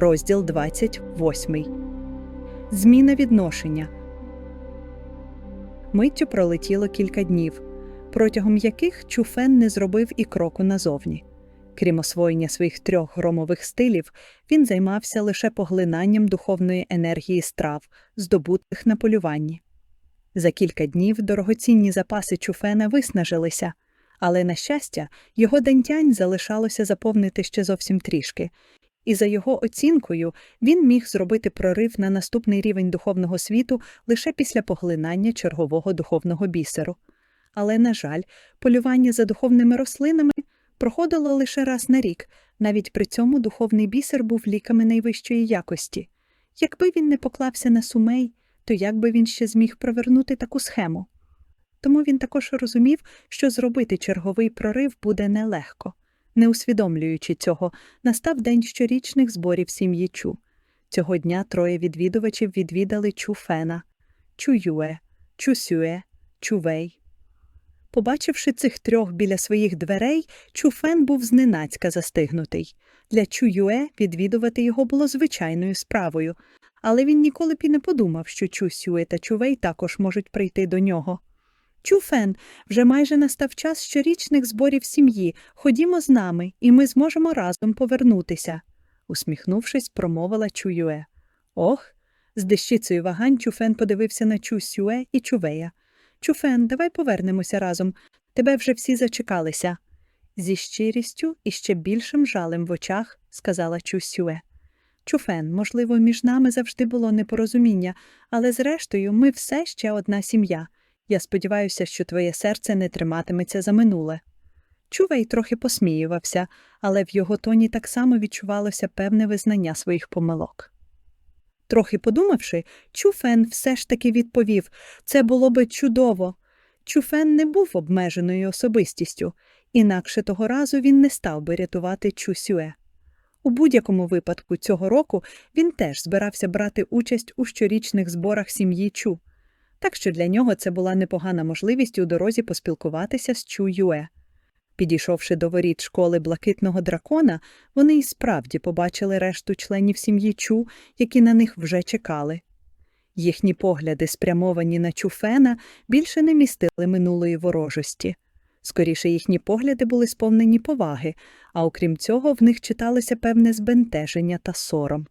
розділ 28. Зміна відношення. Миттю пролетіло кілька днів, протягом яких Чуфен не зробив і кроку назовні. Крім освоєння своїх трьох громових стилів, він займався лише поглинанням духовної енергії страв, здобутих на полюванні. За кілька днів дорогоцінні запаси Чуфена виснажилися, але, на щастя, його дентянь залишалося заповнити ще зовсім трішки, і за його оцінкою він міг зробити прорив на наступний рівень духовного світу лише після поглинання чергового духовного бісеру. Але, на жаль, полювання за духовними рослинами проходило лише раз на рік, навіть при цьому духовний бісер був ліками найвищої якості. Якби він не поклався на сумей, то як би він ще зміг провернути таку схему? Тому він також розумів, що зробити черговий прорив буде нелегко. Не усвідомлюючи цього, настав день щорічних зборів сім'ї Чу. Цього дня троє відвідувачів відвідали Чу Фена, Чу Юе, Чу Сюе, Чу Вей. Побачивши цих трьох біля своїх дверей, Чу Фен був зненацька застигнутий. Для Чу Юе відвідувати його було звичайною справою, але він ніколи б і не подумав, що Чу Сюе та Чу Вей також можуть прийти до нього. Чуфен, вже майже настав час щорічних зборів сім'ї. Ходімо з нами, і ми зможемо разом повернутися, усміхнувшись, промовила Чуюе. Ох. З дещицею вагань Чуфен подивився на Чу Сюе і Чувея. Чуфен, давай повернемося разом. Тебе вже всі зачекалися. Зі щирістю і ще більшим жалем в очах сказала Чу Сюе. Чуфен, можливо, між нами завжди було непорозуміння, але зрештою ми все ще одна сім'я. Я сподіваюся, що твоє серце не триматиметься за минуле. Чувей трохи посміювався, але в його тоні так само відчувалося певне визнання своїх помилок. Трохи подумавши, Чуфен все ж таки відповів це було би чудово. Чуфен не був обмеженою особистістю, інакше того разу він не став би рятувати Чусюе. У будь-якому випадку цього року він теж збирався брати участь у щорічних зборах сім'ї Чу так що для нього це була непогана можливість у дорозі поспілкуватися з Чу Юе. Підійшовши до воріт школи блакитного дракона, вони й справді побачили решту членів сім'ї Чу, які на них вже чекали. Їхні погляди, спрямовані на Чуфена, більше не містили минулої ворожості. Скоріше їхні погляди були сповнені поваги, а окрім цього, в них читалося певне збентеження та сором.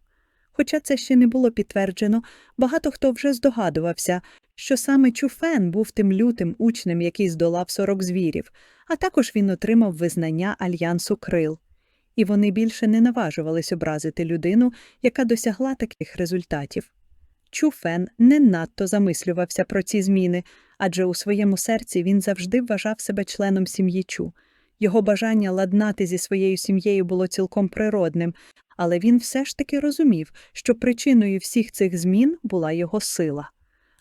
Хоча це ще не було підтверджено, багато хто вже здогадувався, що саме Чуфен був тим лютим учнем, який здолав сорок звірів, а також він отримав визнання альянсу крил. І вони більше не наважувались образити людину, яка досягла таких результатів. Чуфен не надто замислювався про ці зміни, адже у своєму серці він завжди вважав себе членом сім'ї Чу. Його бажання ладнати зі своєю сім'єю було цілком природним, але він все ж таки розумів, що причиною всіх цих змін була його сила.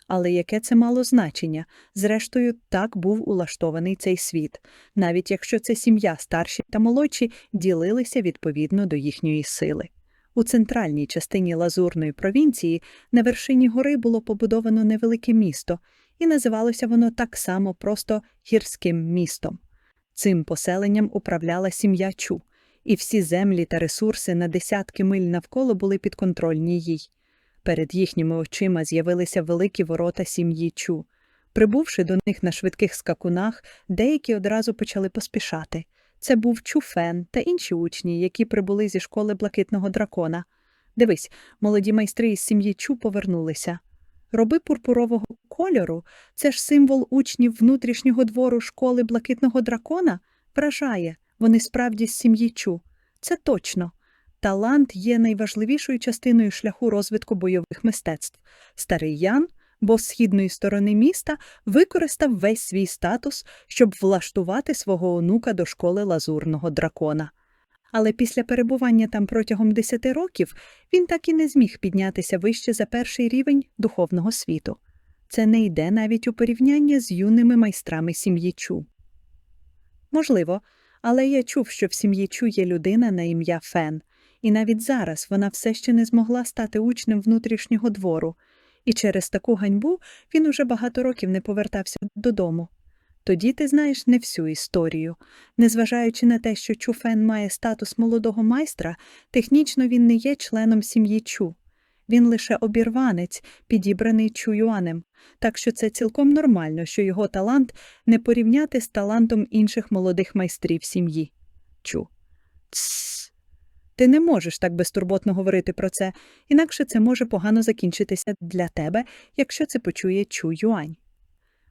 Але яке це мало значення? Зрештою, так був улаштований цей світ, навіть якщо це сім'я старші та молодші ділилися відповідно до їхньої сили. У центральній частині лазурної провінції на вершині гори було побудовано невелике місто, і називалося воно так само просто гірським містом. Цим поселенням управляла сім'я Чу, і всі землі та ресурси на десятки миль навколо були підконтрольні їй. Перед їхніми очима з'явилися великі ворота сім'ї Чу. Прибувши до них на швидких скакунах, деякі одразу почали поспішати. Це був Чуфен та інші учні, які прибули зі школи блакитного дракона. Дивись, молоді майстри із сім'ї Чу повернулися. Роби пурпурового кольору це ж символ учнів внутрішнього двору школи блакитного дракона вражає, вони справді з сім'ї Чу. Це точно. Талант є найважливішою частиною шляху розвитку бойових мистецтв. Старий Ян, бо східної сторони міста, використав весь свій статус, щоб влаштувати свого онука до школи лазурного дракона. Але після перебування там протягом десяти років він так і не зміг піднятися вище за перший рівень духовного світу. Це не йде навіть у порівняння з юними майстрами сім'ї Чу. Можливо, але я чув, що в сім'ї Чу є людина на ім'я Фен, і навіть зараз вона все ще не змогла стати учнем внутрішнього двору, і через таку ганьбу він уже багато років не повертався додому. Тоді ти знаєш не всю історію. Незважаючи на те, що Чуфен має статус молодого майстра, технічно він не є членом сім'ї Чу. Він лише обірванець, підібраний Чуюанем, так що це цілком нормально, що його талант не порівняти з талантом інших молодих майстрів сім'ї. Чу. Тсс. Ти не можеш так безтурботно говорити про це, інакше це може погано закінчитися для тебе, якщо це почує Чу Юань.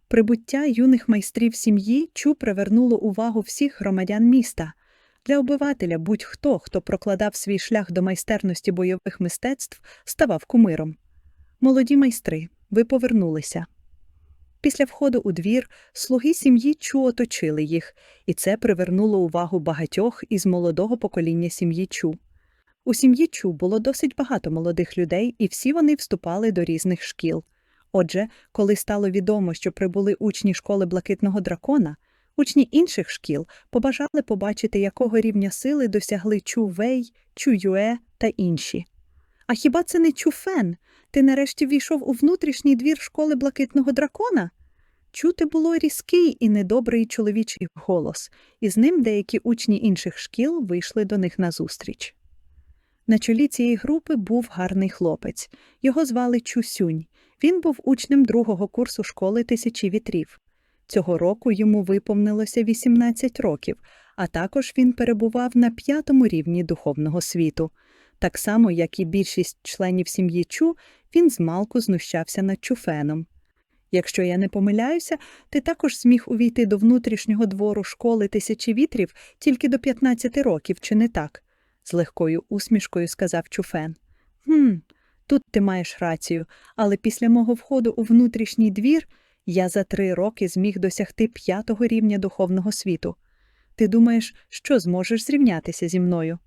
Прибуття юних майстрів сім'ї Чу привернуло увагу всіх громадян міста. Для обивателя будь-хто, хто прокладав свій шлях до майстерності бойових мистецтв, ставав кумиром. Молоді майстри, ви повернулися. Після входу у двір слуги сім'ї Чу оточили їх, і це привернуло увагу багатьох із молодого покоління сім'ї Чу. У сім'ї Чу було досить багато молодих людей, і всі вони вступали до різних шкіл. Отже, коли стало відомо, що прибули учні школи блакитного дракона, учні інших шкіл побажали побачити, якого рівня сили досягли Чу Вей, Чу Юе та інші. А хіба це не Чуфен? Ти нарешті війшов у внутрішній двір школи блакитного дракона? Чути було різкий і недобрий чоловічий голос, і з ним деякі учні інших шкіл вийшли до них назустріч. На чолі цієї групи був гарний хлопець. Його звали Чусюнь. Він був учнем другого курсу школи тисячі вітрів. Цього року йому виповнилося 18 років, а також він перебував на п'ятому рівні духовного світу. Так само, як і більшість членів сім'ї Чу, він змалку знущався над Чуфеном. Якщо я не помиляюся, ти також зміг увійти до внутрішнього двору школи тисячі вітрів тільки до 15 років, чи не так? з легкою усмішкою сказав Чуфен. Хм, тут ти маєш рацію, але після мого входу у внутрішній двір я за три роки зміг досягти п'ятого рівня духовного світу. Ти думаєш, що зможеш зрівнятися зі мною?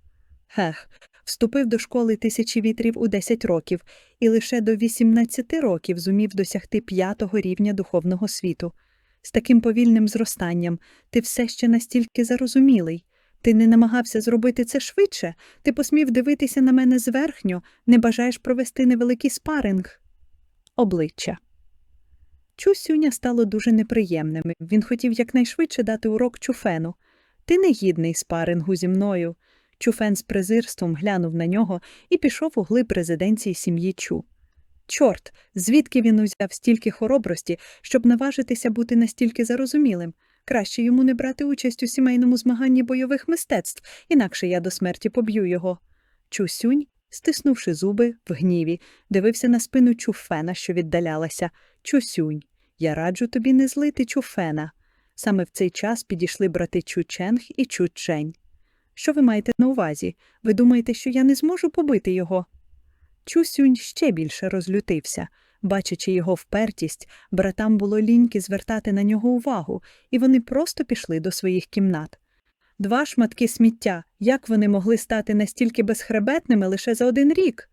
Гех, вступив до школи тисячі вітрів у 10 років і лише до 18 років зумів досягти п'ятого рівня духовного світу. З таким повільним зростанням ти все ще настільки зарозумілий. Ти не намагався зробити це швидше, ти посмів дивитися на мене зверхньо, не бажаєш провести невеликий спаринг. Обличчя. Чусюня стало дуже неприємним. Він хотів якнайшвидше дати урок Чуфену. Ти не гідний спарингу зі мною. Чуфен з презирством глянув на нього і пішов у глиб резиденції сім'ї Чу. Чорт, звідки він узяв стільки хоробрості, щоб наважитися бути настільки зарозумілим? Краще йому не брати участь у сімейному змаганні бойових мистецтв, інакше я до смерті поб'ю його. Чусюнь, стиснувши зуби в гніві, дивився на спину Чуфена, що віддалялася. Чусюнь, я раджу тобі не злити Чуфена. Саме в цей час підійшли брати Чученг і Чучень. Що ви маєте на увазі? Ви думаєте, що я не зможу побити його? Чусюнь ще більше розлютився. Бачачи його впертість, братам було ліньки звертати на нього увагу, і вони просто пішли до своїх кімнат. Два шматки сміття, як вони могли стати настільки безхребетними лише за один рік?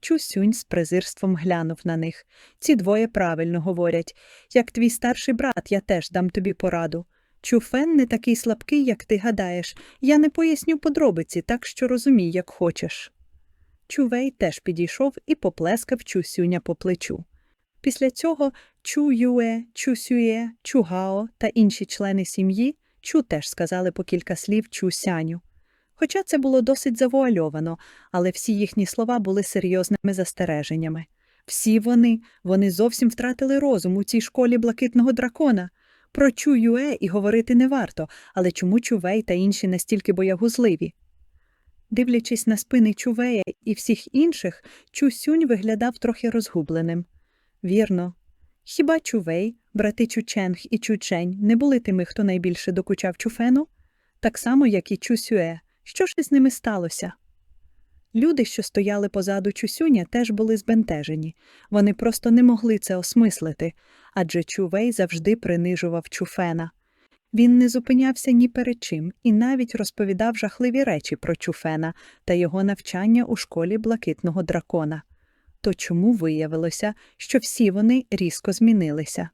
Чусюнь з презирством глянув на них. Ці двоє правильно говорять. Як твій старший брат, я теж дам тобі пораду. Чуфен не такий слабкий, як ти гадаєш. Я не поясню подробиці, так що розумій, як хочеш. Чувей теж підійшов і поплескав Чусюня по плечу. Після цього Чу Юе, Чу Сює, Чу Гао та інші члени сім'ї Чу теж сказали по кілька слів Чу Сяню. Хоча це було досить завуальовано, але всі їхні слова були серйозними застереженнями. Всі вони, вони зовсім втратили розум у цій школі блакитного дракона. Про Чу Юе і говорити не варто, але чому Чувей та інші настільки боягузливі? Дивлячись на спини Чувея і всіх інших, Чусюнь виглядав трохи розгубленим. Вірно. Хіба Чувей, брати Чученг і Чучень не були тими, хто найбільше докучав Чуфену? Так само, як і Чусюе. Що ж із ними сталося? Люди, що стояли позаду Чусюня, теж були збентежені. Вони просто не могли це осмислити, адже Чувей завжди принижував Чуфена. Він не зупинявся ні перед чим і навіть розповідав жахливі речі про Чуфена та його навчання у школі блакитного дракона. То чому виявилося, що всі вони різко змінилися?